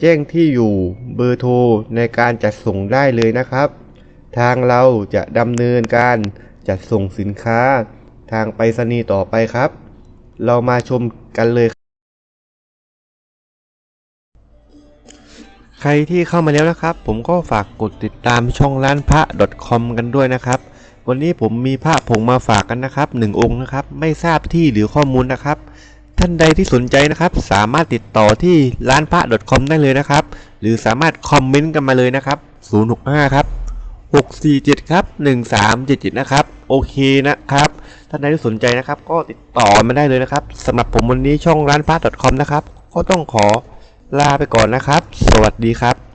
แจ้งที่อยู่เบอร์โทรในการจัดส่งได้เลยนะครับ ทางเราจะดำเนินการจัดส่งสินค้า ทางไปรษณีย์ต่อไปครับ เรามาชมกันเลย ใครที่เข้ามาแล้วนะครับ ผมก็ฝากกดติดตามช่องร้านพระ .com กันด้วยนะครับ วันนี้ผมมีพระผงมาฝากกันนะครับหนึ่งองค์นะครับ ไม่ทราบที่หรือข้อมูลนะครับ ท่านใดที่สนใจนะครับ สามารถติดต่อที่ร้านพระ .com ได้เลยนะครับ หรือสามารถคอมเมนต์กันมาเลยนะครับ 065 ครับ 647 ครับ 1377 นะครับ โอเคนะครับ ท่านใดที่สนใจนะครับ ก็ติดต่อมาได้เลยนะครับสำหรับผมวันนี้ช่องร้านพระ .com นะครับ ก็ต้องขอลาไปก่อนนะครับ สวัสดีครับ